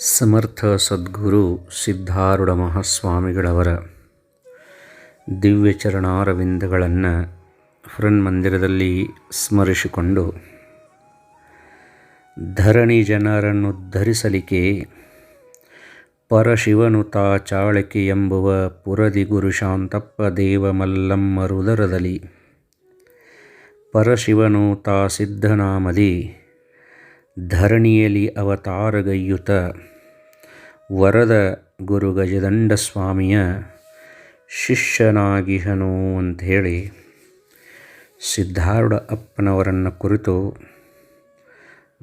ಸಮರ್ಥ ಸದ್ಗುರು ಸಿದ್ಧಾರೂಢ ಮಹಾಸ್ವಾಮಿಗಳವರ ದಿವ್ಯಚರಣಾರವಿಂದಗಳನ್ನು ಚರಣಾರವಿಂದಗಳನ್ನು ಮಂದಿರದಲ್ಲಿ ಸ್ಮರಿಸಿಕೊಂಡು, ಧರಣಿ ಜನರನ್ನು ಧರಿಸಲಿಕೆ ಪರಶಿವನು ತಾ ಚಾಳಕಿ ಎಂಬುವ ಪುರದಿ ಗುರು ಶಾಂತಪ್ಪ ದೇವ ಮಲ್ಲಮ್ಮರುದರದಲ್ಲಿ ಪರಶಿವನು ತಾ ಸಿದ್ಧನಾಮದಿ ಧರಣಿಯಲ್ಲಿ ಅವತಾರಗೈಯುತ ವರದ ಗುರು ಗಜದಂಡ ಸ್ವಾಮಿಯ ಶಿಷ್ಯನಾಗಿಹನು ಅಂಥೇಳಿ ಸಿದ್ಧಾರೂಢ ಅಪ್ಪನವರನ್ನು ಕುರಿತು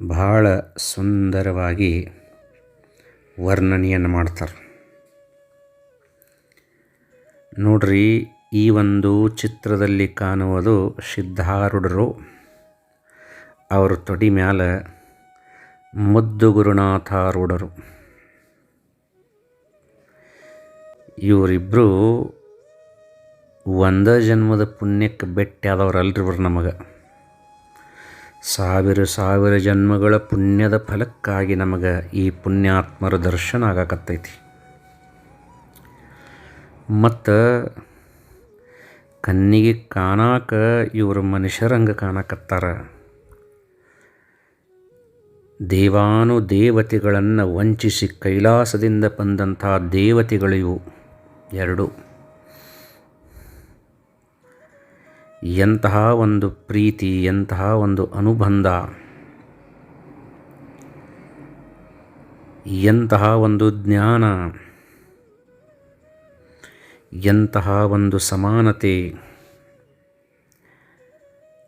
ಬಹಳ ಸುಂದರವಾಗಿ ವರ್ಣನೆಯನ್ನು ಮಾಡ್ತಾರೆ. ನೋಡ್ರಿ, ಈ ಒಂದು ಚಿತ್ರದಲ್ಲಿ ಕಾಣುವುದು ಸಿದ್ಧಾರೂಢರು. ಅವರ ತೊಡಿ ಮ್ಯಾಲ ಮುದ್ದು ಗುರುನಾಥಾರೂಢರು. ಇವರಿಬ್ಬರು ಒಂದ ಜನ್ಮದ ಪುಣ್ಯಕ್ಕೆ ಬೆಟ್ಟಿ ಆದವ್ರಲ್ರಿ ಇವ್ರು ನಮಗೆ. ಸಾವಿರ ಸಾವಿರ ಜನ್ಮಗಳ ಪುಣ್ಯದ ಫಲಕ್ಕಾಗಿ ನಮಗೆ ಈ ಪುಣ್ಯಾತ್ಮರ ದರ್ಶನ ಆಗಕತ್ತೈತಿ. ಮತ್ತು ಕಣ್ಣಿಗೆ ಕಾಣಾಕ ಇವರು ಮನುಷ್ಯರಂಗೆ ಕಾಣಕತ್ತಾರ. ದೇವಾನು ದೇವತೆಗಳನ್ನು ವಂಚಿಸಿ ಕೈಲಾಸದಿಂದ ಬಂದಂಥ ದೇವತೆಗಳಿವು. ಎರಡು. ಎಂತಹ ಒಂದು ಪ್ರೀತಿ, ಎಂತಹ ಒಂದು ಅನುಬಂಧ. ಎಂತಹ ಒಂದು ಜ್ಞಾನ. ಎಂತಹ ಒಂದು ಸಮಾನತೆ.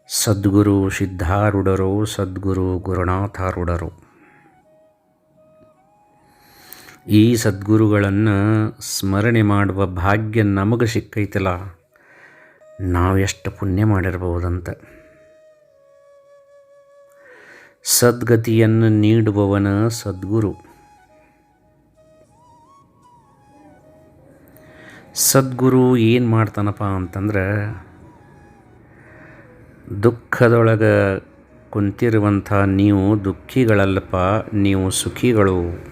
ಸದ್ಗುರು ಸಿದ್ಧಾರೂಢರು, ಸದ್ಗುರು ಗುರುನಾಥಾರೂಢರು. ಈ ಸದ್ಗುರುಗಳನ್ನು ಸ್ಮರಣೆ ಮಾಡುವ ಭಾಗ್ಯ ನಮಗೆ ಸಿಕ್ಕೈತಲ್ಲ ನಾವು ಎಷ್ಟು ಪುಣ್ಯ ಮಾಡಿರ್ಬೋದಂತ ಸದ್ಗತಿಯನ್ನು ನೀಡುವವನ ಸದ್ಗುರು. ಸದ್ಗುರು ಏನು ಮಾಡ್ತಾನಪ್ಪ ಅಂತಂದ್ರೆ ದುಃಖದೊಳಗೆ ಕುಂತಿರುವಂಥ ನೀವು ದುಃಖಿಗಳಲ್ಲಪ್ಪ, ನೀವು ಸುಖಿಗಳು.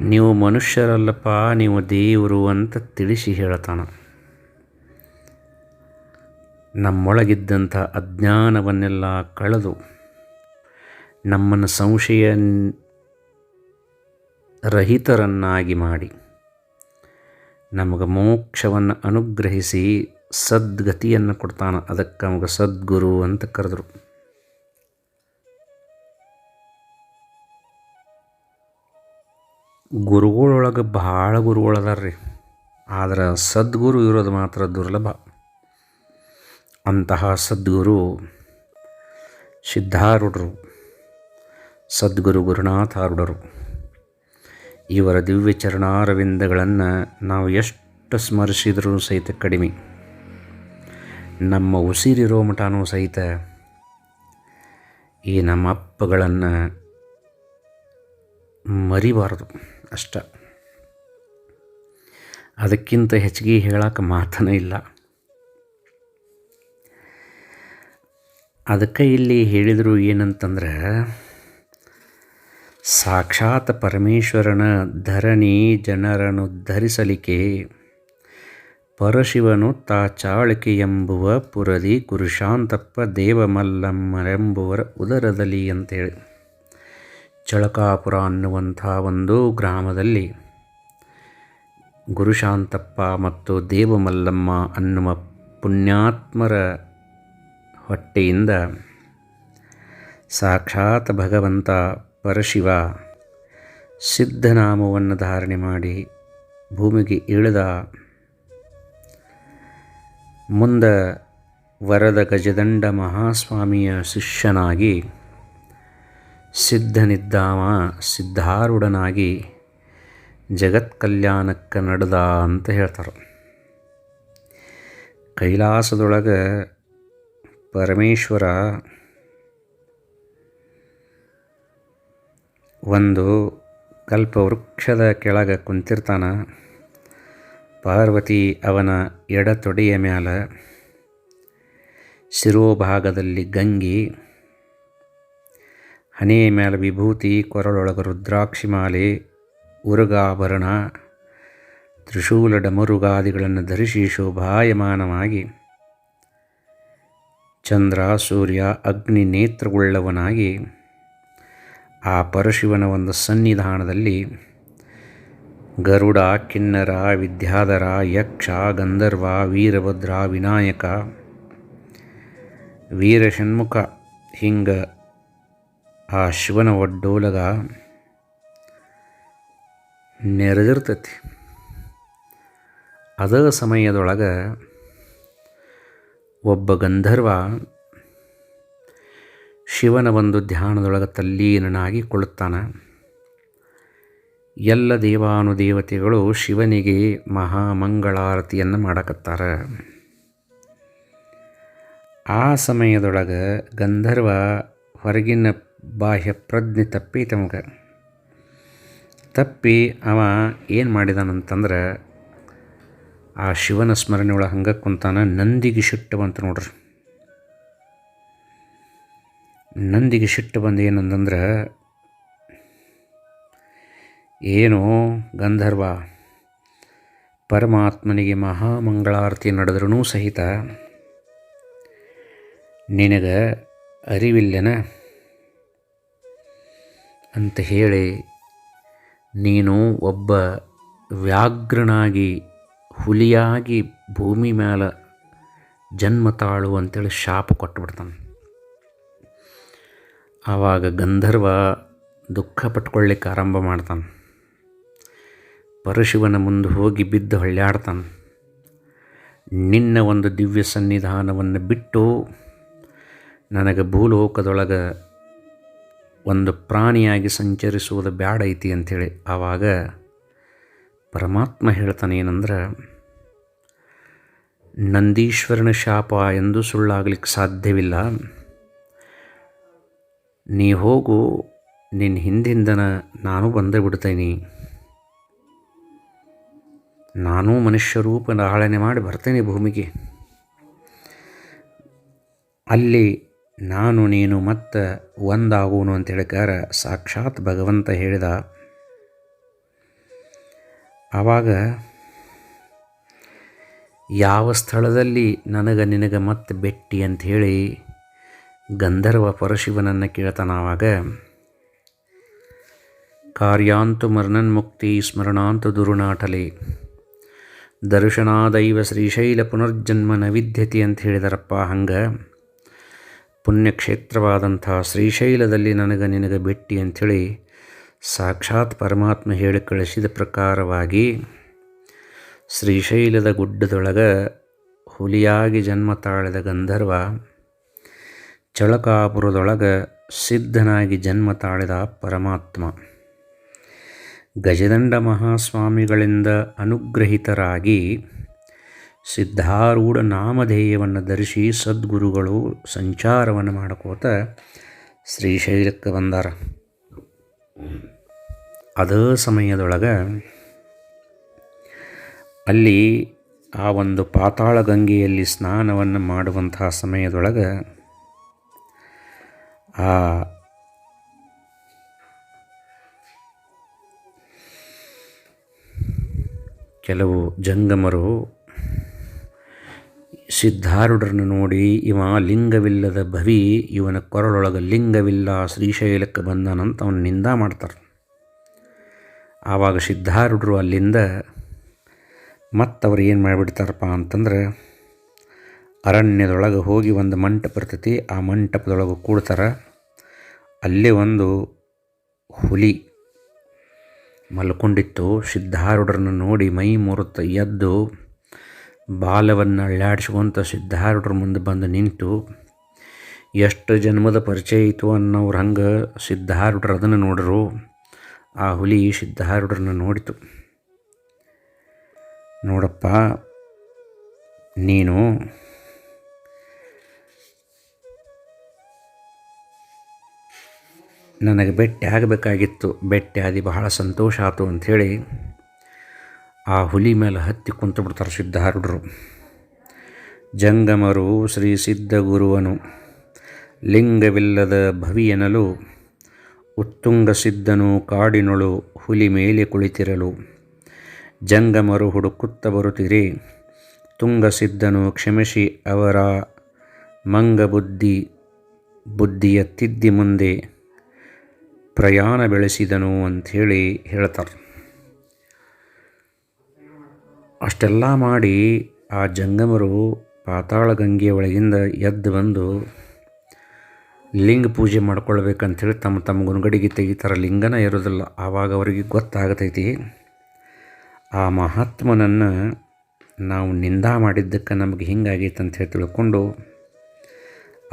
ನೀವು ಮನುಷ್ಯರಲ್ಲಪ್ಪ, ನೀವು ದೇವರು ಅಂತ ತಿಳಿಸಿ ಹೇಳ್ತಾನೆ. ನಮ್ಮೊಳಗಿದ್ದಂಥ ಅಜ್ಞಾನವನ್ನೆಲ್ಲ ಕಳೆದು ನಮ್ಮನ್ನು ಸಂಶಯ ರಹಿತರನ್ನಾಗಿ ಮಾಡಿ ನಮಗೆ ಮೋಕ್ಷವನ್ನು ಅನುಗ್ರಹಿಸಿ ಸದ್ಗತಿಯನ್ನು ಕೊಡ್ತಾನೆ. ಅದಕ್ಕೆ ನಮಗೆ ಸದ್ಗುರು ಅಂತ ಕರೆದರು. ಗುರುಗಳೊಳಗೆ ಭಾಳ ಗುರುಗಳದಾರ ರೀ. ಆದ್ರೆ ಸದ್ಗುರು ಇರೋದು ಮಾತ್ರ ದುರ್ಲಭ. ಅಂತಹ ಸದ್ಗುರು ಸಿದ್ಧಾರೂಢರು, ಸದ್ಗುರು ಗುರುನಾಥಾರೂಢರು. ಇವರ ದಿವ್ಯ ಚರಣಾರವಿಂದಗಳನ್ನು ನಾವು ಎಷ್ಟು ಸ್ಮರಿಸಿದರೂ ಸಹಿತ ಕಡಿಮೆ. ನಮ್ಮ ಉಸಿರಿರೋ ಮಠನೂ ಸಹಿತ ಈ ನಮ್ಮ ಅಪ್ಪಗಳನ್ನು ಮರಿಬಾರದು. ಅಷ್ಟ ಅದಕ್ಕಿಂತ ಹೆಚ್ಚಿಗೆ ಹೇಳಕ್ಕೆ ಮಾತನೇ ಇಲ್ಲ. ಅದಕ್ಕೆ ಇಲ್ಲಿ ಹೇಳಿದರು ಏನಂತಂದ್ರೆ, ಸಾಕ್ಷಾತ್ ಪರಮೇಶ್ವರನ ಧರಣಿ ಜನರನ್ನು ಧರಿಸಲಿಕೆ ಪರಶಿವನು ತಾ ಚಾಳಿಕೆ ಎಂಬುವ ಪುರದಿ ಗುರುಶಾಂತಪ್ಪ ದೇವಮಲ್ಲಮ್ಮರೆಂಬುವರ ಉದರದಲ್ಲಿ ಅಂತೇಳಿ ಚಳಕಾಪುರ ಅನ್ನುವಂಥ ಒಂದು ಗ್ರಾಮದಲ್ಲಿ ಗುರುಶಾಂತಪ್ಪ ಮತ್ತು ದೇವಮಲ್ಲಮ್ಮ ಅನ್ನುವ ಪುಣ್ಯಾತ್ಮರ ಹೊಟ್ಟೆಯಿಂದ ಸಾಕ್ಷಾತ್ ಭಗವಂತ ಪರಶಿವ ಸಿದ್ಧನಾಮವನ್ನು ಧಾರಣೆ ಮಾಡಿ ಭೂಮಿಗೆ ಇಳಿದ ಮುಂದೆ ವರದ ಗಜದಂಡ ಮಹಾಸ್ವಾಮಿಯ ಶಿಷ್ಯನಾಗಿ ಸಿದ್ಧನಿದ್ದಾವ, ಸಿದ್ಧಾರೂಢನಾಗಿ ಜಗತ್ಕಲ್ಯಾಣಕ್ಕೆ ನಡೆದ ಅಂತ ಹೇಳ್ತಾರೆ. ಕೈಲಾಸದೊಳಗೆ ಪರಮೇಶ್ವರ ಒಂದು ಕಲ್ಪವೃಕ್ಷದ ಕೆಳಗೆ ಕುಂತಿರ್ತಾನ. ಪಾರ್ವತಿ ಅವನ ಎಡತೊಡೆಯ ಮ್ಯಾಲ ಶಿರೋಭಾಗದಲ್ಲಿ ಗಂಗಿ ಹಣೆ ಮೇಲೆ ವಿಭೂತಿ, ಕೊರಳೊಳಗ ರುದ್ರಾಕ್ಷಿ ಮಾಲೆ, ಉರುಗಾಭರಣ, ತ್ರಿಶೂಲ ಡಮರುಗಾದಿಗಳನ್ನು ಧರಿಸಿ ಶೋಭಾಯಮಾನವಾಗಿ ಚಂದ್ರ, ಸೂರ್ಯ, ಅಗ್ನಿ ನೇತ್ರಗೊಳ್ಳವನಾಗಿ ಆ ಪರಶಿವನ ಒಂದು ಸನ್ನಿಧಾನದಲ್ಲಿ ಗರುಡ, ಕಿನ್ನರ, ವಿದ್ಯಾಧರ, ಯಕ್ಷ, ಗಂಧರ್ವ, ವೀರಭದ್ರ, ವಿನಾಯಕ ವೀರಷಣ್ಮುಖ ಹಿಂಗೆ ಆ ಶಿವನ ಒಡ್ಡೋಲಗ ನೆರೆದಿರ್ತೈತಿ. ಅದ ಸಮಯದೊಳಗೆ ಒಬ್ಬ ಗಂಧರ್ವ ಶಿವನ ಒಂದು ಧ್ಯಾನದೊಳಗೆ ತಲ್ಲೀನನಾಗಿ ಕೊಳ್ಳುತ್ತಾನೆ ಎಲ್ಲ ದೇವಾನುದೇವತೆಗಳು ಶಿವನಿಗೆ ಮಹಾಮಂಗಳಾರತಿಯನ್ನು ಮಾಡಕತ್ತಾರ. ಆ ಸಮಯದೊಳಗೆ ಗಂಧರ್ವ ಹೊರಗಿನ ಬಾಹ್ಯ ಪ್ರಜ್ಞೆ ತಪ್ಪಿ ತಮಗೆ. ತಪ್ಪಿ ಅವ ಏನು ಮಾಡಿದಾನಂತಂದ್ರೆ ಆ ಶಿವನ ಸ್ಮರಣೆ ಒಳಗೆ ಹಂಗೆ ಕುಂತಾನ, ನಂದಿಗೆ ಸಿಟ್ಟು ಬಂತು ನೋಡ್ರಿ. ನಂದಿಗೆ ಸಿಟ್ಟು ಬಂದು ಏನಂತಂದ್ರೆ, ಏನು ಗಂಧರ್ವ ಪರಮಾತ್ಮನಿಗೆ ಮಹಾಮಂಗಳಾರತಿ ನಡೆದ್ರೂ ಸಹಿತ ನಿನಗೆ ಅರಿವಿಲ್ಲನ? ಅಂತ ಹೇಳಿ ನೀನು ಒಬ್ಬ ವ್ಯಾಘ್ರನಾಗಿ ಹುಲಿಯಾಗಿ ಭೂಮಿ ಮೇಲೆ ಜನ್ಮ ತಾಳು ಅಂತೇಳಿ ಶಾಪ ಕೊಟ್ಟುಬಿಡ್ತಾನೆ ಆವಾಗ ಗಂಧರ್ವ ದುಃಖ ಪಟ್ಕೊಳ್ಳಿಕ್ಕೆ ಆರಂಭ ಮಾಡ್ತಾನೆ. ಪರಶಿವನ ಮುಂದೆ ಹೋಗಿ ಬಿದ್ದು ಹೊಳ್ಳಾಡ್ತಾನೆ ನಿನ್ನ ಒಂದು ದಿವ್ಯ ಸನ್ನಿಧಾನವನ್ನು ಬಿಟ್ಟು ನನಗೆ ಭೂಲೋಕದೊಳಗೆ ಒಂದು ಪ್ರಾಣಿಯಾಗಿ ಸಂಚರಿಸುವುದು ಬ್ಯಾಡ ಐತಿ ಅಂಥೇಳಿ ಆವಾಗ ಪರಮಾತ್ಮ ಹೇಳ್ತಾನೆ ಏನಂದ್ರೆ, ನಂದೀಶ್ವರನ ಶಾಪ ಎಂದು ಸುಳ್ಳಾಗಲಿಕ್ಕೆ ಸಾಧ್ಯವಿಲ್ಲ. ನೀ ಹೋಗು ನಿನ್ನ ಹಿಂದಿಂದನ ನಾನು ಬಂದೇ ಬಿಡ್ತೇನೆ. ನಾನೂ ಮನುಷ್ಯ ರೂಪ ಆಳನೆ ಮಾಡಿ ಬರ್ತೇನೆ ಭೂಮಿಗೆ. ಅಲ್ಲಿ ನಾನು, ನೀನು ಮತ್ತು ಒಂದಾಗುವನು ಅಂತ ಹೇಳಿಕಾರ ಸಾಕ್ಷಾತ್ ಭಗವಂತ ಹೇಳಿದ. ಆವಾಗ ಯಾವ ಸ್ಥಳದಲ್ಲಿ ನನಗೆ ನಿನಗೆ ಮತ್ತೆ ಬೆಟ್ಟಿ ಅಂಥೇಳಿ ಗಂಧರ್ವ ಪರಶಿವನನ್ನು ಕೇಳ್ತಾನ ಆವಾಗ, ಕಾರ್ಯಾಂತು ಮರ್ನನ್ಮುಕ್ತಿ ಸ್ಮರಣಾಂತು ದುರುನಾಟಲೆ. ದರ್ಶನಾದೈವ ಶ್ರೀಶೈಲ ಪುನರ್ಜನ್ಮ ವಿದ್ಯತಿ ಅಂತ ಹೇಳಿದರಪ್ಪ ಹಂಗೆ. ಪುಣ್ಯಕ್ಷೇತ್ರವಾದಂಥ ಶ್ರೀಶೈಲದಲ್ಲಿ ನನಗೆ ನಿನಗೆ ಬಿಟ್ಟಿ ಅಂಥೇಳಿ ಸಾಕ್ಷಾತ್ ಪರಮಾತ್ಮ ಹೇಳಿ ಕಳಿಸಿದ ಪ್ರಕಾರವಾಗಿ ಶ್ರೀಶೈಲದ ಗುಡ್ಡದೊಳಗೆ ಹುಲಿಯಾಗಿ ಜನ್ಮ ತಾಳಿದ ಗಂಧರ್ವ ಚಳಕಾಪುರದೊಳಗೆ ಸಿದ್ಧನಾಗಿ ಜನ್ಮ ತಾಳಿದ ಪರಮಾತ್ಮ. ಗಜದಂಡ ಮಹಾಸ್ವಾಮಿಗಳಿಂದ ಅನುಗ್ರಹಿತರಾಗಿ ಸಿದ್ಧಾರೂಢ ನಾಮಧೇಯವನ್ನು ಧರಿಸಿ ಸದ್ಗುರುಗಳು ಸಂಚಾರವನ್ನು ಮಾಡ್ಕೋತ ಶ್ರೀಶೈಲಕ್ಕೆ ಬಂದಾರ. ಅದೇ ಸಮಯದೊಳಗೆ ಅಲ್ಲಿ ಆ ಒಂದು ಪಾತಾಳ ಗಂಗೆಯಲ್ಲಿ ಸ್ನಾನವನ್ನು ಮಾಡುವಂತಹ ಸಮಯದೊಳಗೆ ಆ ಕೆಲವು ಜಂಗಮರು ಸಿದ್ಧಾರೂಢರನ್ನು ನೋಡಿ ಇವ ಲಿಂಗವಿಲ್ಲದ ಭವಿ, ಇವನ ಕೊರಳೊಳಗೆ ಲಿಂಗವಿಲ್ಲ, ಶ್ರೀಶೈಲಕ್ಕೆ ಬಂದನಂತ ಅವನು ನಿಂದ ಮಾಡ್ತಾರೆ. ಆವಾಗ ಸಿದ್ಧಾರುಡರು ಅಲ್ಲಿಂದ, ಮತ್ತವ್ರು ಏನು ಮಾಡಿಬಿಡ್ತಾರಪ್ಪ ಅಂತಂದ್ರೆ, ಅರಣ್ಯದೊಳಗೆ ಹೋಗಿ ಒಂದು ಮಂಟಪ ಇರ್ತೈತಿ, ಆ ಮಂಟಪದೊಳಗೆ ಕೂಡ್ತಾರೆ. ಅಲ್ಲಿ ಒಂದು ಹುಲಿ ಮಲ್ಕೊಂಡಿತ್ತು. ಸಿದ್ಧಾರುಡರನ್ನು ನೋಡಿ ಮೈ ಮುರುತ್ತ ಎದ್ದು ಬಾಲವನ್ನು ಅಳ್ಳಾಡಿಸ್ಕೊಂತ ಸಿದ್ಧಾರೂಢರ ಮುಂದೆ ಬಂದು ನಿಂತು, ಎಷ್ಟು ಜನ್ಮದ ಪರಿಚಯ ಇತ್ತು ಅನ್ನೋರು ಹಂಗೆ ಸಿದ್ಧಾರೂಢರು ಅದನ್ನು ನೋಡರು. ಆ ಹುಲಿ ಸಿದ್ಧಾರೂಢರನ್ನು ನೋಡಿತು. ನೋಡಪ್ಪ, ನೀನು ನನಗೆ ಭೇಟಿ ಆಗಬೇಕಾಗಿತ್ತು. ಭೇಟಿ ಆದಿ ಬಹಳ ಸಂತೋಷ ಆಯಿತು ಅಂಥೇಳಿ ಆ ಹುಲಿ ಮೇಲೆ ಹತ್ತಿ ಕುಂತು ಬಿಡ್ತಾರೆ ಸಿದ್ಧಾರೂಢರು ಜಂಗಮರು ಶ್ರೀ ಸಿದ್ಧ ಗುರುವನು. ಲಿಂಗವಿಲ್ಲದ ಭವಿಯನಲು ಉತ್ತುಂಗ ಸಿದ್ಧನು ಕಾಡಿನೊಳು ಹುಲಿ ಮೇಲೆ ಕುಳಿತಿರಲು. ಜಂಗಮರು ಹುಡುಕುತ್ತ ಬರುತ್ತಿರಿ ತುಂಗಸಿದ್ದನು ಕ್ಷಮಿಸಿ ಅವರ ಮಂಗ ಬುದ್ಧಿ ಬುದ್ಧಿಯ ತಿದ್ದಿ ಮುಂದೆ ಪ್ರಯಾಣ ಬೆಳೆಸಿದನು ಅಂಥೇಳಿ ಹೇಳ್ತಾರೆ. ಅಷ್ಟೆಲ್ಲ ಮಾಡಿ ಆ ಜಂಗಮರು ಪಾತಾಳ ಗಂಗೆಯ ಒಳಗಿಂದ ಎದ್ದು ಬಂದು ಲಿಂಗ ಪೂಜೆ ಮಾಡ್ಕೊಳ್ಬೇಕಂಥೇಳಿ ತಮ್ಮ ತಮ್ಮ ಗುಣಗಡಿಗೆ ತೆಗಿತಾರೆ. ಲಿಂಗನ ಇರೋದಿಲ್ಲ ಆವಾಗ ಅವರಿಗೆ ಗೊತ್ತಾಗತೈತಿ, ಆ ಮಹಾತ್ಮನನ್ನು ನಾವು ನಿಂದ ಮಾಡಿದ್ದಕ್ಕೆ ನಮಗೆ ಹಿಂಗಾಗೈತೆ ಅಂತ ಹೇಳಿ ತಿಳ್ಕೊಂಡು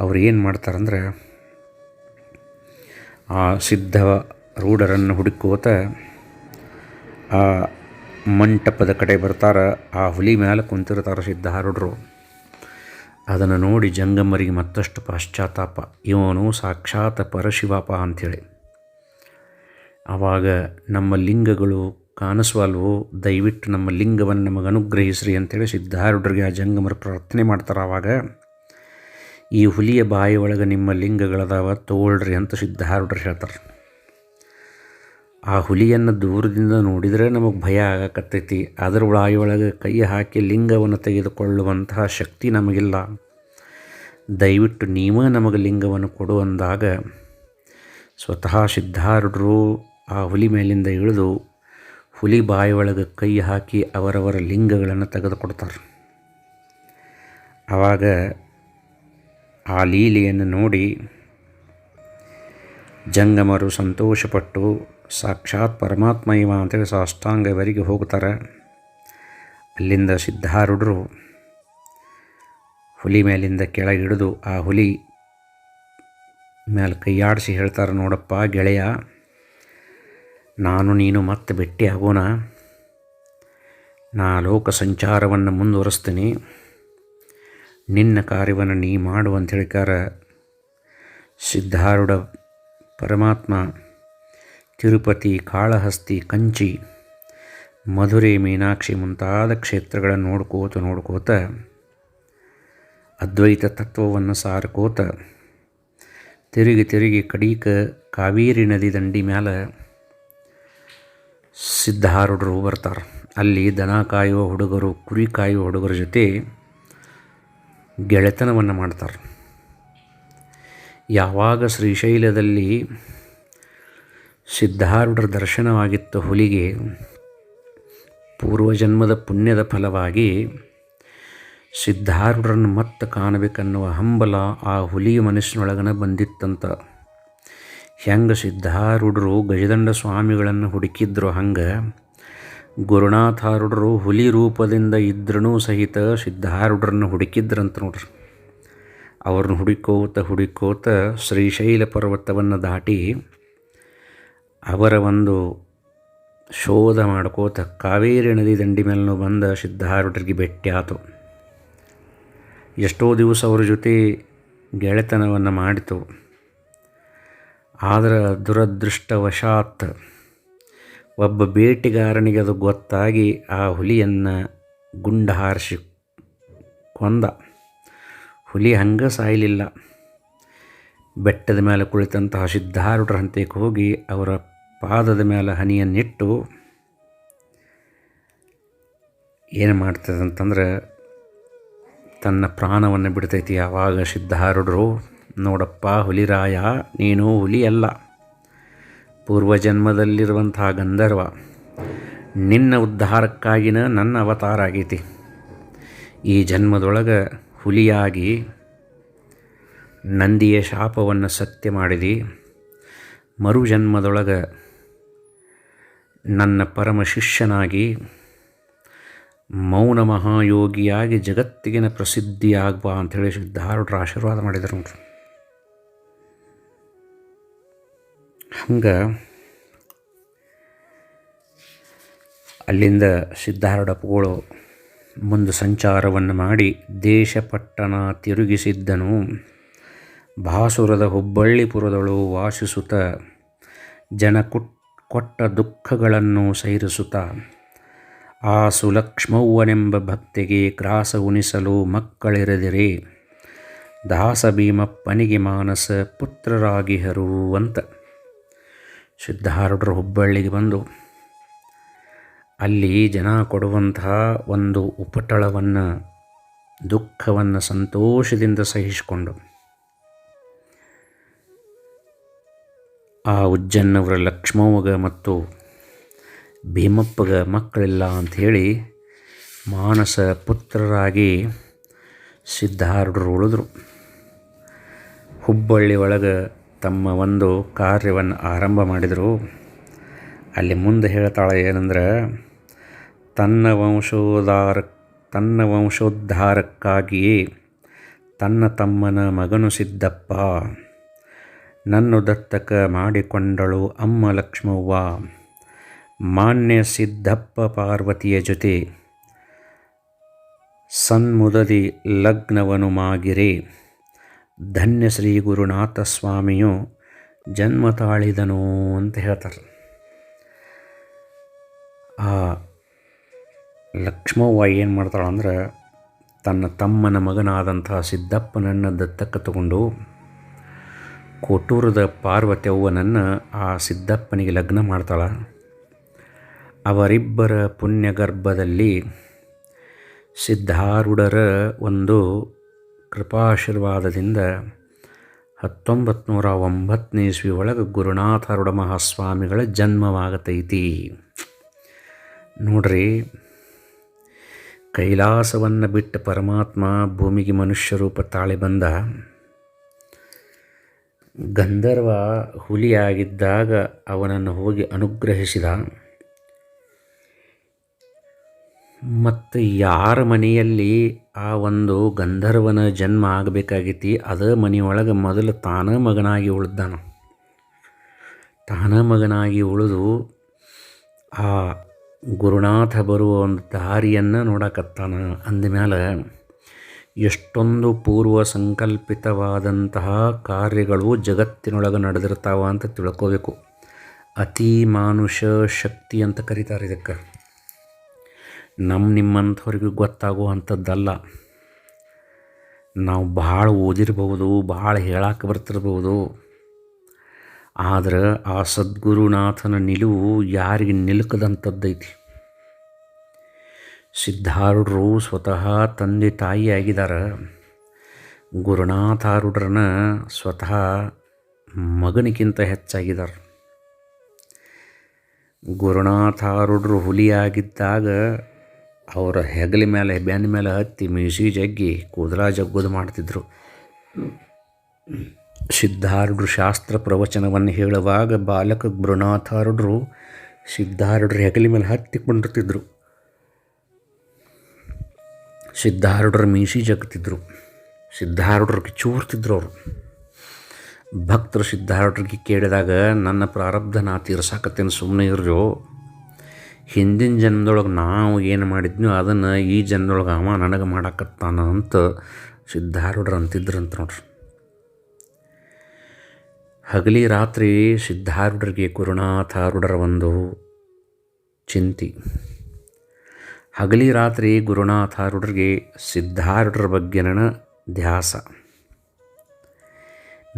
ಅವ್ರು ಏನು ಮಾಡ್ತಾರಂದ್ರೆ, ಆ ಸಿದ್ಧ ರೂಢರನ್ನು ಹುಡುಕೋತ ಆ ಮಂಟಪದ ಕಡೆ ಬರ್ತಾರೆ, ಆ ಹುಲಿ ಮೇಲೆ ಕುಂತಿರ್ತಾರೆ ಸಿದ್ಧಾರೂಢರು. ಅದನ್ನು ನೋಡಿ ಜಂಗಮರಿಗೆ ಮತ್ತಷ್ಟು ಪಾಶ್ಚಾತ್ತಾಪ. ಇವನು ಸಾಕ್ಷಾತ್ ಪರಶಿವಾಪ ಅಂಥೇಳಿ ಆವಾಗ ನಮ್ಮ ಲಿಂಗಗಳು ಕಾಣಿಸ್ವಲ್ವೋ? ದಯವಿಟ್ಟು ನಮ್ಮ ಲಿಂಗವನ್ನು ನಮಗೆ ಅನುಗ್ರಹಿಸ್ರಿ ಅಂತೇಳಿ ಸಿದ್ಧಾರೂಢರಿಗೆ ಆ ಜಂಗಮರು ಪ್ರಾರ್ಥನೆ ಮಾಡ್ತಾರೆ ಆವಾಗ ಈ ಹುಲಿಯ ಬಾಯಿ ಒಳಗೆ ನಿಮ್ಮ ಲಿಂಗಗಳದಾವ ತೋಳ್ರಿ ಅಂತ ಸಿದ್ಧಾರೂಢರು ಹೇಳ್ತಾರೆ. ಆ ಹುಲಿಯನ್ನು ದೂರದಿಂದ ನೋಡಿದರೆ ನಮಗೆ ಭಯ ಆಗಕತ್ತೈತಿ. ಅದರ ಒಳಗೆ ಕೈ ಹಾಕಿ ಲಿಂಗವನ್ನು ತೆಗೆದುಕೊಳ್ಳುವಂತಹ ಶಕ್ತಿ ನಮಗಿಲ್ಲ. ದಯವಿಟ್ಟು ನೀವೇ ನಮಗೆ ಲಿಂಗವನ್ನು ಕೊಡು ಅಂದಾಗ ಸ್ವತಃ ಸಿದ್ಧಾರೂಢರು ಆ ಹುಲಿ ಮೇಲಿಂದ ಇಳಿದು ಹುಲಿ ಬಾಯಿಯೊಳಗೆ ಕೈ ಹಾಕಿ ಅವರವರ ಲಿಂಗಗಳನ್ನು ತೆಗೆದುಕೊಡ್ತಾರೆ. ಆವಾಗ ಆ ಲೀಲೆಯನ್ನು ನೋಡಿ ಜಂಗಮರು ಸಂತೋಷಪಟ್ಟು ಸಾಕ್ಷಾತ್ ಪರಮಾತ್ಮ ಇವ ಅಂತೇಳಿ ಸಾಷ್ಟಾಂಗವರಿಗೆ ಹೋಗ್ತಾರೆ. ಅಲ್ಲಿಂದ ಸಿದ್ಧಾರೂಢರು ಹುಲಿ ಮೇಲಿಂದ ಕೆಳಗಿಡಿದು ಆ ಹುಲಿ ಮೇಲೆ ಕೈಯಾಡಿಸಿ ಹೇಳ್ತಾರೆ, ನೋಡಪ್ಪ ಗೆಳೆಯ, ನಾನು ನೀನು ಮತ್ತೆ ಆಗೋಣ. ನಾ ಲೋಕ ಸಂಚಾರವನ್ನು ಮುಂದುವರಿಸ್ತೀನಿ. ನಿನ್ನ ಕಾರ್ಯವನ್ನು ನೀ ಮಾಡು ಅಂತ ಹೇಳಿಕಾರ ಸಿದ್ಧಾರೂಢ ಪರಮಾತ್ಮ ತಿರುಪತಿ, ಕಾಳಹಸ್ತಿ, ಕಂಚಿ, ಮಧುರೆ, ಮೀನಾಕ್ಷಿ ಮುಂತಾದ ಕ್ಷೇತ್ರಗಳನ್ನು ನೋಡ್ಕೋತ ನೋಡ್ಕೋತ ಅದ್ವೈತ ತತ್ವವನ್ನು ಸಾರ್ಕೋತ ತಿರುಗಿ ತಿರುಗಿ ಕಡೀಕ ಕಾವೇರಿ ನದಿ ದಂಡಿ ಮ್ಯಾಲ ಸಿದ್ಧಾರೂಢರು ಬರ್ತಾರೆ. ಅಲ್ಲಿ ದನ ಕಾಯುವ ಹುಡುಗರು, ಕುರಿ ಕಾಯುವ ಹುಡುಗರ ಜೊತೆ ಗೆಳೆತನವನ್ನು ಮಾಡ್ತಾರೆ. ಯಾವಾಗ ಶ್ರೀಶೈಲದಲ್ಲಿ ಸಿದ್ಧಾರೂಢರ ದರ್ಶನವಾಗಿತ್ತು ಹುಲಿಗೆ. ಪೂರ್ವಜನ್ಮದ ಪುಣ್ಯದ ಫಲವಾಗಿ ಸಿದ್ಧಾರೂಢರನ್ನು ಮತ್ತೆ ಕಾಣಬೇಕನ್ನುವ ಹಂಬಲ ಆ ಹುಲಿಯ ಮನಸ್ಸಿನೊಳಗನ ಬಂದಿತ್ತಂತ. ಹೆಂಗೆ ಸಿದ್ಧಾರೂಢರು ಗಜದಂಡ ಸ್ವಾಮಿಗಳನ್ನು ಹುಡುಕಿದ್ರು ಹಂಗೆ ಗುರುನಾಥಾರೂಢರು ಹುಲಿ ರೂಪದಿಂದ ಇದ್ರೂ ಸಹಿತ ಸಿದ್ಧಾರೂಢರನ್ನು ಹುಡುಕಿದ್ರಂತ ನೋಡ್ರಿ. ಅವ್ರನ್ನ ಹುಡುಕೋತ ಹುಡುಕೋತ ಶ್ರೀಶೈಲ ಪರ್ವತವನ್ನು ದಾಟಿ ಅವರ ಒಂದು ಶೋಧ ಮಾಡ್ಕೋತ ಕಾವೇರಿ ನದಿ ದಂಡಿ ಮೇಲೂ ಬಂದ ಸಿದ್ಧಾರೂಢರಿಗೆ ಭೇಟಿ ಆತು. ಎಷ್ಟೋ ದಿವಸ ಅವ್ರ ಜೊತೆ ಗೆಳೆತನವನ್ನು ಮಾಡಿತು. ಆದರೆ ದುರದೃಷ್ಟವಶಾತ್ ಒಬ್ಬ ಬೇಟೆಗಾರನಿಗೆ ಅದು ಗೊತ್ತಾಗಿ ಆ ಹುಲಿಯನ್ನು ಗುಂಡ ಹಾರಿಸಿ ಕೊಂದ. ಹುಲಿ ಹಂಗೆ ಸಾಯಲಿಲ್ಲ. ಬೆಟ್ಟದ ಮೇಲೆ ಕುಳಿತಂತಹ ಸಿದ್ಧಾರೂಢರ ಹಂತಕ್ಕೆ ಹೋಗಿ ಅವರ ಪಾದದ ಮೇಲೆ ಹನಿಯನ್ನಿಟ್ಟು ಏನು ಮಾಡ್ತದೆ ಅಂತಂದ್ರೆ ತನ್ನ ಪ್ರಾಣವನ್ನು ಬಿಡ್ತೈತಿ ಯಾವಾಗ ಸಿದ್ಧಾರೂಢರು, ನೋಡಪ್ಪ ಹುಲಿರಾಯ, ನೀನು ಹುಲಿಯಲ್ಲ. ಪೂರ್ವಜನ್ಮದಲ್ಲಿರುವಂತಹ ಗಂಧರ್ವ, ನಿನ್ನ ಉದ್ಧಾರಕ್ಕಾಗಿನ ನನ್ನ ಅವತಾರ ಆಗೈತಿ. ಈ ಜನ್ಮದೊಳಗೆ ಹುಲಿಯಾಗಿ ನಂದಿಯ ಶಾಪವನ್ನು ಸತ್ಯ ಮಾಡಿದಿ. ಮರು ಜನ್ಮದೊಳಗೆ ನನ್ನ ಪರಮ ಶಿಷ್ಯನಾಗಿ ಮೌನ ಮಹಾಯೋಗಿಯಾಗಿ ಜಗತ್ತಿಗಿನ ಪ್ರಸಿದ್ಧಿಯಾಗುವ ಅಂಥೇಳಿ ಸಿದ್ಧಾರೂಢರು ಆಶೀರ್ವಾದ ಮಾಡಿದರು ಹಂಗೆ ಅಲ್ಲಿಂದ ಸಿದ್ಧಾರೂಢಪ್ಪುಗಳು ಮುಂದೆ ಸಂಚಾರವನ್ನು ಮಾಡಿ ದೇಶಪಟ್ಟಣ ತಿರುಗಿಸಿದ್ದನು. ಭಾಸುರದ ಹುಬ್ಬಳ್ಳಿಪುರದಳು ವಾಸಿಸುತ್ತ ಜನ ಕುಟ್ ಕೊಟ್ಟ ದುಃಖಗಳನ್ನು ಸೈರಿಸುತ್ತ. ಆ ಸುಲಕ್ಷ್ಮವ್ವನೆಂಬ ಭಕ್ತಿಗೆ ಗ್ರಾಸ ಉಣಿಸಲು ಮಕ್ಕಳಿರದಿರೆ, ದಾಸಭೀಮಪ್ಪನಿಗೆ ಮಾನಸ ಪುತ್ರರಾಗಿ ಅಂತ ಸಿದ್ಧಾರೂಢರು ಹುಬ್ಬಳ್ಳಿಗೆ ಬಂದು, ಅಲ್ಲಿ ಜನ ಕೊಡುವಂತಹ ಒಂದು ಉಪಟಳವನ್ನು, ದುಃಖವನ್ನು ಸಂತೋಷದಿಂದ ಸಹಿಸಿಕೊಂಡು. ಆ ಉಜ್ಜನ್ನವರ ಲಕ್ಷ್ಮವ್ವಗ ಮತ್ತು ಭೀಮಪ್ಪಗ ಮಕ್ಕಳಿಲ್ಲ ಅಂಥೇಳಿ ಮಾನಸ ಪುತ್ರರಾಗಿ ಸಿದ್ಧಾರೂಢರು ಉಳಿದ್ರು. ಹುಬ್ಬಳ್ಳಿ ಒಳಗೆ ತಮ್ಮ ಒಂದು ಕಾರ್ಯವನ್ನು ಆರಂಭ ಮಾಡಿದರು. ಅಲ್ಲಿ ಮುಂದೆ ಹೇಳ್ತಾಳೆ ಏನಂದ್ರೆ, ತನ್ನ ವಂಶೋದಾರ ತನ್ನ ವಂಶೋದ್ಧಾರಕ್ಕಾಗಿಯೇ ತನ್ನ ತಮ್ಮನ ಮಗನು ಸಿದ್ದಪ್ಪ. ನನ್ನ ದತ್ತಕ ಮಾಡಿಕೊಂಡಳು ಅಮ್ಮ ಲಕ್ಷ್ಮವ್ವ. ಮಾನ್ಯ ಸಿದ್ದಪ್ಪ ಪಾರ್ವತಿಯ ಜೊತೆ ಸನ್ಮುದದಿ ಲಗ್ನವನು ಮಾಗಿರೆ ಧನ್ಯ ಶ್ರೀ ಗುರುನಾಥ ಸ್ವಾಮಿಯು ಜನ್ಮ ತಾಳಿದನು ಅಂತ ಹೇಳ್ತಾರೆ. ಆ ಲಕ್ಷ್ಮವ್ವ ಏನು ಮಾಡ್ತಾಳೆ ಅಂದ್ರೆ ತನ್ನ ತಮ್ಮನ ಮಗನಾದಂತಹ ಸಿದ್ದಪ್ಪನನ್ನು ದತ್ತಕ್ಕೆ ತಗೊಂಡು ಕೊಟ್ಟೂರದ ಪಾರ್ವತಿಯವ್ವನನ್ನು ಆ ಸಿದ್ದಪ್ಪನಿಗೆ ಲಗ್ನ ಮಾಡ್ತಾಳೆ. ಅವರಿಬ್ಬರ ಪುಣ್ಯಗರ್ಭದಲ್ಲಿ ಸಿದ್ಧಾರೂಢರ ಒಂದು ಕೃಪಾಶೀರ್ವಾದದಿಂದ ಹತ್ತೊಂಬತ್ತು ನೂರ ಒಂಬತ್ತನೇ ಇಸ್ವಿ ಒಳಗೆ ಗುರುನಾಥಾರೂಢ ಮಹಾಸ್ವಾಮಿಗಳ ಜನ್ಮವಾಗತೈತಿ. ನೋಡ್ರಿ, ಕೈಲಾಸವನ್ನು ಬಿಟ್ಟು ಪರಮಾತ್ಮ ಭೂಮಿಗೆ ಮನುಷ್ಯ ರೂಪ ತಾಳಿ ಬಂದ ಗಂಧರ್ವ ಹುಲಿಯಾಗಿದ್ದಾಗ ಅವನನ್ನು ಹೋಗಿ ಅನುಗ್ರಹಿಸಿದ. ಮತ್ತು ಯಾರ ಮನೆಯಲ್ಲಿ ಆ ಒಂದು ಗಂಧರ್ವನ ಜನ್ಮ ಆಗಬೇಕಾಗೈತಿ? ಅದೇ ಮನೆಯೊಳಗೆ ಮೊದಲು ತಾನ ಮಗನಾಗಿ ಉಳಿದಾನ. ತಾನ ಮಗನಾಗಿ ಉಳಿದು ಆ ಗುರುನಾಥ ಬರುವ ಒಂದು ದಾರಿಯನ್ನು ನೋಡಕತ್ತಾನ ಅಂದಮೇಲೆ ಎಷ್ಟೊಂದು ಪೂರ್ವ ಸಂಕಲ್ಪಿತವಾದಂತಹ ಕಾರ್ಯಗಳು ಜಗತ್ತಿನೊಳಗೆ ನಡೆದಿರ್ತಾವ ಅಂತ ತಿಳ್ಕೋಬೇಕು. ಅತಿ ಮಾನುಷ ಶಕ್ತಿ ಅಂತ ಕರೀತಾರೆ ಇದಕ್ಕೆ. ನಮ್ಮ ಗೊತ್ತಾಗೋ ಗೊತ್ತಾಗುವಂಥದ್ದಲ್ಲ. ನಾವು ಭಾಳ ಓದಿರ್ಬೋದು, ಭಾಳ ಹೇಳಕ್ಕೆ ಬರ್ತಿರ್ಬೋದು. ಆದ್ರೆ ಆ ಸದ್ಗುರುನಾಥನ ನಿಲುವು ಯಾರಿಗೆ ನಿಲುಕದಂಥದ್ದೈತಿ? ಸಿದ್ಧಾರೂಢರು ಸ್ವತಃ ತಂದೆ ತಾಯಿ ಆಗಿದ್ದಾರೆ ಗುರುನಾಥಾರೂಢರನ್ನ ಸ್ವತಃ ಮಗನಿಗಿಂತ ಹೆಚ್ಚಾಗಿದ್ದಾರೆ ಗುರುನಾಥಾರುಡ್ರು ಹುಲಿಯಾಗಿದ್ದಾಗ ಅವರ ಹೆಗಲಿ ಮೇಲೆ ಬೆನ್ನ ಮೇಲೆ ಹತ್ತಿ ಮೀಸಿ ಜಗ್ಗಿ ಕೂದಲ ಜಗ್ಗೋದು ಮಾಡ್ತಿದ್ರು. ಸಿದ್ಧಾರೂಢರು ಶಾಸ್ತ್ರ ಪ್ರವಚನವನ್ನು ಹೇಳುವಾಗ ಬಾಲಕ ಗುರುನಾಥಾರುಡ್ರು ಸಿದ್ಧಾರುಡ್ರ ಹೆಗಲಿ ಮೇಲೆ ಹತ್ತಿಕೊಂಡಿರ್ತಿದ್ರು ಸಿದ್ಧಾರೂಢರ ಮೀಸಿ ಜಗ್ತಿದ್ರು ಸಿದ್ಧಾರೂಢರು ಕಿಚ್ಚೂರ್ತಿದ್ರು ಅವರು. ಭಕ್ತರು ಸಿದ್ಧಾರೂಢರಿಗೆ ಕೇಳಿದಾಗ, ನನ್ನ ಪ್ರಾರಬ್ಧ ನಾ ತೀರ್ಸಾಕತ್ತೇನೆ ಸುಮ್ಮನೆ ಇರೋ ಹಿಂದಿನ ಜನ್ಮದೊಳಗೆ ನಾವು ಏನು ಮಾಡಿದ್ನೋ ಅದನ್ನು ಈ ಜನ್ಮದೊಳಗೆ ಅವ ನನಗೆ ಮಾಡಾಕತ್ತಾನ ಅಂತ ಸಿದ್ಧಾರೂಢರು ಅಂತಿದ್ರಂತ ನೋಡ್ರಿ. ಹಗಲಿ ರಾತ್ರಿ ಸಿದ್ಧಾರೂಢರಿಗೆ ಗುರುನಾಥಾರೂಢರ ಒಂದು ಚಿಂತಿ. ಹಗಲಿ ರಾತ್ರಿ ಗುರುನಾಥಾರೂಢರಿಗೆ ಸಿದ್ಧಾರೂಢರ ಬಗ್ಗೆನ ಧ್ಯಾಸ.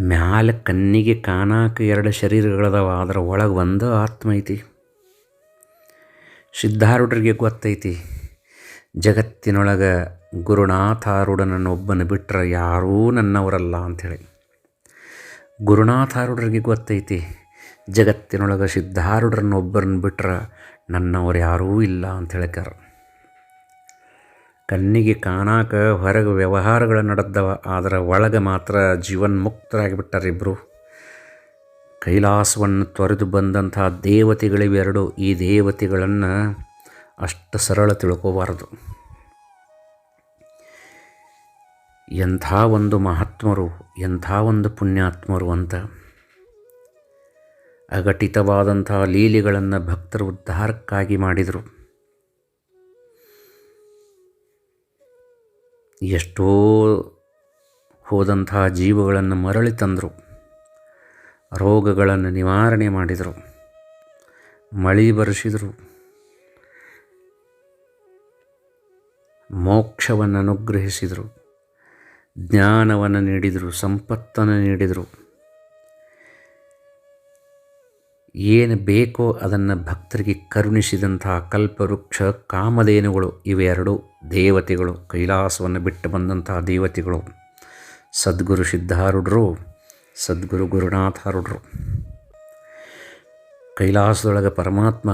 ಮ್ಯಾಲ ಕಣ್ಣಿಗೆ ಕಾಣಾಕ ಎರಡು ಶರೀರಗಳದಾವ ಅದರ ಒಳಗೆ ಒಂದು ಆತ್ಮ ಐತಿ. ಸಿದ್ಧಾರುಡ್ರಿಗೆ ಗೊತ್ತೈತಿ, ಜಗತ್ತಿನೊಳಗೆ ಗುರುನಾಥಾರೂಢನನ್ನೊಬ್ಬನ ಬಿಟ್ಟರೆ ಯಾರೂ ನನ್ನವರಲ್ಲ ಅಂಥೇಳಿ. ಗುರುನಾಥಾರೂಢರಿಗೆ ಗೊತ್ತೈತಿ, ಜಗತ್ತಿನೊಳಗೆ ಸಿದ್ಧಾರೂಢರನ್ನೊಬ್ಬರನ್ನ ಬಿಟ್ಟರೆ ನನ್ನವ್ರು ಯಾರೂ ಇಲ್ಲ ಅಂತ ಹೇಳ್ಯಾರ ಕಣ್ಣಿಗೆ ಕಾಣಾಕ ಹೊರಗೆ ವ್ಯವಹಾರಗಳು ನಡೆದವ, ಆದರೆ ಒಳಗೆ ಮಾತ್ರ ಜೀವನ್ಮುಕ್ತರಾಗಿಬಿಟ್ಟಾರೆ ಇಬ್ಬರು ಕೈಲಾಸವನ್ನು ತೊರೆದು ಬಂದಂಥ ದೇವತೆಗಳಿವೆರಡು, ಈ ದೇವತೆಗಳನ್ನು ಅಷ್ಟು ಸರಳ ತಿಳ್ಕೋಬಾರದು. ಎಂಥ ಒಂದು ಮಹಾತ್ಮರು, ಎಂಥ ಒಂದು ಪುಣ್ಯಾತ್ಮರು ಅಂತ. ಅಘಟಿತವಾದಂಥ ಲೀಲೆಗಳನ್ನು ಭಕ್ತರು ಉದ್ಧಾರಕ್ಕಾಗಿ ಮಾಡಿದರು. ಎಷ್ಟೋ ಹೋದಂತಹ ಜೀವಗಳನ್ನು ಮರಳಿ ತಂದರು. ರೋಗಗಳನ್ನು ನಿವಾರಣೆ ಮಾಡಿದರು. ಮಳೆ ಬರೆಸಿದರು. ಮೋಕ್ಷವನ್ನು ಅನುಗ್ರಹಿಸಿದರು ಜ್ಞಾನವನ್ನು ನೀಡಿದರು. ಸಂಪತ್ತನ್ನು ನೀಡಿದರು. ಏನು ಬೇಕೋ ಅದನ್ನು ಭಕ್ತರಿಗೆ ಕರುಣಿಸಿದಂತಹ ಕಲ್ಪವೃಕ್ಷ, ಕಾಮಧೇನುಗಳು ಇವೆರಡು ದೇವತೆಗಳು, ಕೈಲಾಸವನ್ನು ಬಿಟ್ಟು ಬಂದಂತಹ ದೇವತೆಗಳು. ಸದ್ಗುರು ಸಿದ್ಧಾರೂಢರು, ಸದ್ಗುರು ಗುರುನಾಥಾರೂಢರು. ಕೈಲಾಸದೊಳಗೆ ಪರಮಾತ್ಮ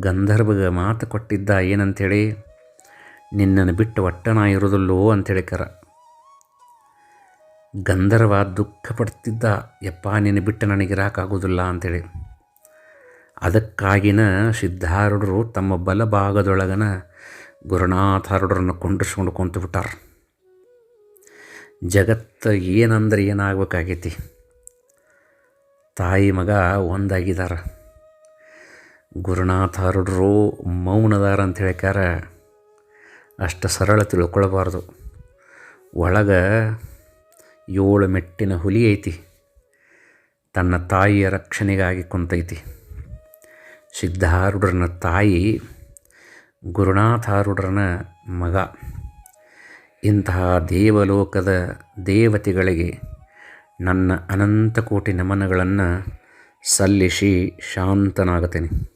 ಗಂಧರ್ವಗೆ ಮಾತು ಕೊಟ್ಟಿದ್ದ ಏನಂಥೇಳಿ ನಿನ್ನನ್ನು ಬಿಟ್ಟು ಒಟ್ಟನ ಇರೋದಿಲ್ಲೋ ಅಂಥೇಳಿ ಕರ. ಗಂಧರ್ವ ದುಃಖ ಪಡ್ತಿದ್ದ, ಯಪ್ಪ, ನಿನ್ನ ಬಿಟ್ಟು ನನಗಿರಾಕಾಗೋದಿಲ್ಲ ಅಂಥೇಳಿ ಅದಕ್ಕಾಗಿನ ಸಿದ್ಧಾರೂಢರು ತಮ್ಮ ಬಲಭಾಗದೊಳಗನ ಗುರುನಾಥಾರೂಢರನ್ನು ಕೊಂಡಿಸ್ಕೊಂಡು ಕುಂತು ಬಿಟ್ಟಾರ. ಜಗತ್ತು ಏನಂದ್ರೆ ಏನಾಗಬೇಕಾಗೈತಿ? ತಾಯಿ ಮಗ ಒಂದಾಗಿದ್ದಾರೆ ಗುರುನಾಥಾರೂಢರು ಮೌನದಾರ ಅಂತ ಹೇಳ್ಯಾರ ಅಷ್ಟು ಸರಳ ತಿಳ್ಕೊಳ್ಬಾರ್ದು. ಒಳಗೆ ಏಳು ಮೆಟ್ಟಿನ ಹುಲಿ ಐತಿ. ತನ್ನ ತಾಯಿಯ ರಕ್ಷಣೆಗಾಗಿ ಕುಂತೈತಿ. ಸಿದ್ಧಾರೂಢರನ ತಾಯಿ ಗುರುನಾಥಾರೂಢರನ ಮಗ. ಇಂತಹ ದೇವಲೋಕದ ದೇವತೆಗಳಿಗೆ ನನ್ನ ಅನಂತ ಕೋಟಿ ನಮನಗಳನ್ನು ಸಲ್ಲಿಸಿ ಶಾಂತನಾಗುತ್ತೇನೆ